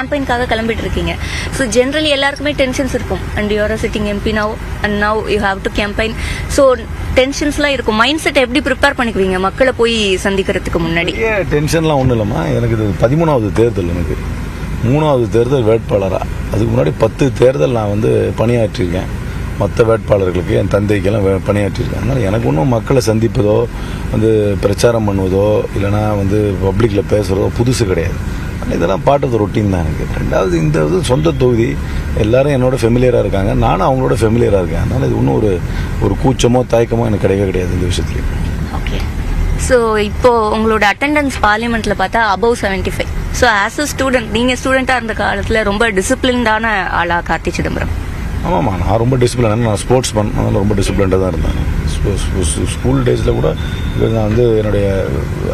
கேம்பெயின்காக கிளம்பிட்டு இருக்கீங்க so generally எல்லாருக்குமே டென்ஷன்ஸ் இருக்கும். And you're sitting MP now and now you have to campaign so டென்ஷன்ஸ்லாம் இருக்கும். மைண்ட் செட் எப்படி ப்ரிப்பேர் பண்ணிக்குவீங்க? மக்களை போய் சந்திக்கிறதுக்கு முன்னாடி. டென்ஷன்லாம் ஒன்றும் இல்லைம்மா. எனக்கு இது பதிமூணாவது தேர்தல் எனக்கு. மூணாவது தேர்தல் வேட்பாளராக அதுக்கு முன்னாடி பத்து தேர்தல் நான் வந்து பணியாற்றியிருக்கேன் மற்ற வேட்பாளர்களுக்கு என் தந்தைக்கெல்லாம் பணியாற்றியிருக்கேன் அதனால் எனக்கு ஒன்றும் மக்களை சந்திப்பதோ வந்து பிரச்சாரம் பண்ணுவதோ இல்லைனா வந்து பப்ளிக்கில் பேசுகிறதோ புதுசு கிடையாது. இதெல்லாம் பாட்டது ரொட்டீன் தான் எனக்கு. ரெண்டாவது இந்த இது சொந்த தொகுதி. எல்லாரும் என்னோட ஃபெமிலியராக இருக்காங்க. நானும் அவங்களோட ஃபெமிலியராக இருக்கேன். அதனால் இது ஒன்றும் ஒரு ஒரு கூச்சமோ தயக்கமோ எனக்கு கிடையவே கிடையாது இந்த விஷயத்துலையும் ஓகே ஸோ இப்போ உங்களோட அட்டெண்டன்ஸ் பார்லிமெண்ட்ல பார்த்தா above seventy five so as a student நீங்க ஸ்டூடெண்டா இருந்த காலத்துல ரொம்ப டிசிப்ளின்டான ஆளா கார்த்தி சிதம்பரம்? ஆமாம்மா. நான் ரொம்ப டிசிப்ளின் நான் ஸ்போர்ட்ஸ் அதனால் ரொம்ப டிசிப்ளின்டாக தான் இருந்தேன். ஸ்கூல் டேஸில் கூட நான் வந்து என்னுடைய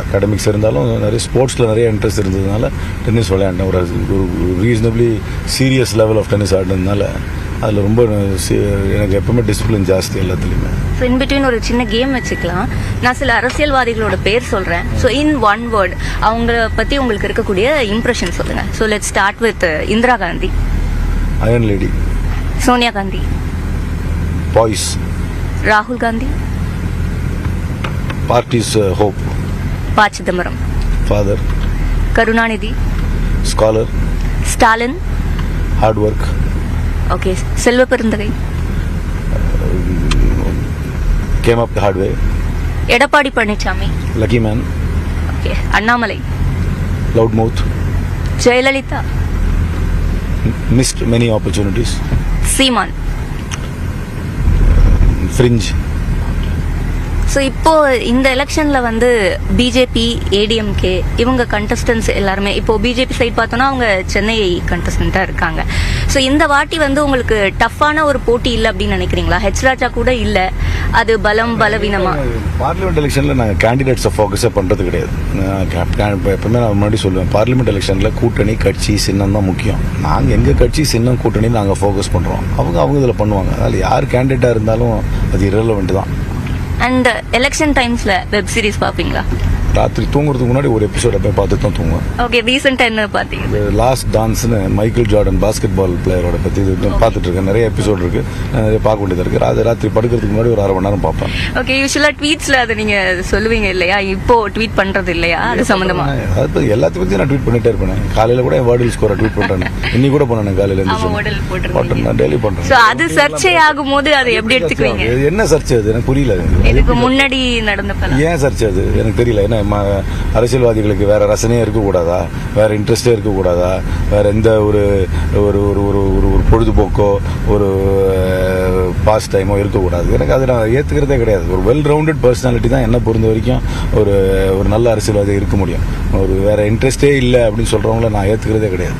அகாடமிக்ஸ் இருந்தாலும் நிறைய ஸ்போர்ட்ஸில் நிறைய இன்ட்ரெஸ்ட் இருந்ததுனால டென்னிஸ் விளையாண்டேன். ஒரு ஒரு reasonably serious level of tennis ஆடினதுனால அதில் ரொம்ப எனக்கு எப்பவுமே டிசிப்ளின் ஜாஸ்தி எல்லாத்துலேயுமே. ஸோ இன் பிட்வீன் ஒரு சின்ன கேம் வச்சுக்கலாம். நான் சில அரசியல்வாதிகளோட பேர் சொல்றேன். ஸோ இன் ஒன் வேர்ட் அவங்கள பத்தி உங்களுக்கு இருக்கக்கூடிய இம்ப்ரெஷன் சொல்லுங்க. So let start with Indira Gandhi. Iron lady Sonia Gandhi. Poise Rahul Gandhi? Party's hope. P Chidambaram father. Karunanidhi. Scholar. Stalin. Hard work. Okay Selva Perunthagai. Came up hard way. Edappadi Palanichami. Lucky man. Okay Annamalai. Loud mouth. Jayalalithaa. Missed many opportunities. Seeman. Fringe so இப்போ இந்த எலெக்ஷன்ல வந்து BJP ADMK இவங்க contestants எல்லாருமே இப்போ BJP side பார்த்தோம்னா அவங்க சென்னை கண்டஸ்டண்டா இருக்காங்க. ஸோ இந்த வாட்டி வந்து உங்களுக்கு டஃப்பான ஒரு போட்டி இல்லை அப்படின்னு நினைக்கிறீங்களா? ஹெச் ராஜா கூட இல்லை. அது பலம் பலவீனமா? பார்லிமெண்ட் எலெக்ஷனில் நாங்கள் கேண்டிடேட்ஸை ஃபோக்கஸே பண்ணுறது கிடையாது. எப்பவுமே நான் முன்னாடி சொல்லுவேன் பார்லிமெண்ட் எலெக்ஷனில் கூட்டணி கட்சி சின்னம் தான் முக்கியம். நாங்கள் எங்கள் கட்சி சின்னம் கூட்டணி நாங்கள் ஃபோக்கஸ் பண்ணுறோம் அவங்க அவங்க இதில் பண்ணுவாங்க. அதனால் யார் கேண்டிடேட்டாக இருந்தாலும் அது irrelevant தான். அண்ட் எலெக்ஷன் டைம்ஸ்ல வெப் சீரிஸ் பார்ப்பீங்களா? ராத்திரி தூங்குறதுக்கு முன்னாடி ஒரு எபிசோட போய் பார்த்துட்டு தான் தூங்குவேன். ஓகே ரீசெண்டா என்ன பார்த்தீங்க? லாஸ்ட் டான்ஸ்னு மைக்கேல் ஜார்டன் பாஸ்கெட் பால் பிளேயரோட பற்றி இது பார்த்துட்டு இருக்கேன். நிறைய எபிசோட் இருக்கு. நிறைய பார்க்க வேண்டியது இருக்கு. அது ராத்திரி படுக்கிறதுக்கு முன்னாடி ஒரு அரை மணி நேரம் பார்ப்பேன். ஓகே யூஸ்வலா ட்வீட்ஸ்ல அதை நீங்க சொல்லுவீங்க இல்லையா? இப்போ ட்வீட் பண்றது இல்லையா? அது சம்பந்தமா? அது எல்லாத்தையும் பத்தி நான் ட்வீட் பண்ணிட்டே இருப்பேன். காலையில கூட வேர்டில் ஸ்கோரை ட்வீட் பண்றேன். இன்னி கூட பண்ணேன் காலையில. இருந்து நான் டெய்லி பண்றேன். ஸோ அது சர்ச்சை ஆகும்போது அதை எப்படி எடுத்துக்குவீங்க? என்ன சர்ச்சை அது? எனக்கு புரியல. இதுக்கு முன்னாடி நடந்தப்பலாம் ஏன் சர்ச்சை அது? எனக்கு தெரியல. என்ன ம- அரசியல்வாதிகளுக்கு வேற ரசனையே இருக்கக்கூடாதா? வேற இன்ட்ரெஸ்டே இருக்கக்கூடாதா? வேற எந்த ஒரு ஒரு ஒரு ஒரு ஒரு ஒரு பொழுதுபோக்கோ ஒரு பாஸ்ட் டைமோ இருக்கக்கூடாது. எனக்கு அது நான் ஏற்றுக்கிறதே கிடையாது. ஒரு வெல் ரவுண்டட் பர்சனாலிட்டி தான் என்ன பொறுத்த வரைக்கும் ஒரு ஒரு நல்ல அரசியல்வாதி இருக்க முடியும். ஒரு வேற இன்ட்ரெஸ்டே இல்லை அப்படின்னு சொல்கிறவங்கள நான் ஏற்றுக்கிறதே கிடையாது.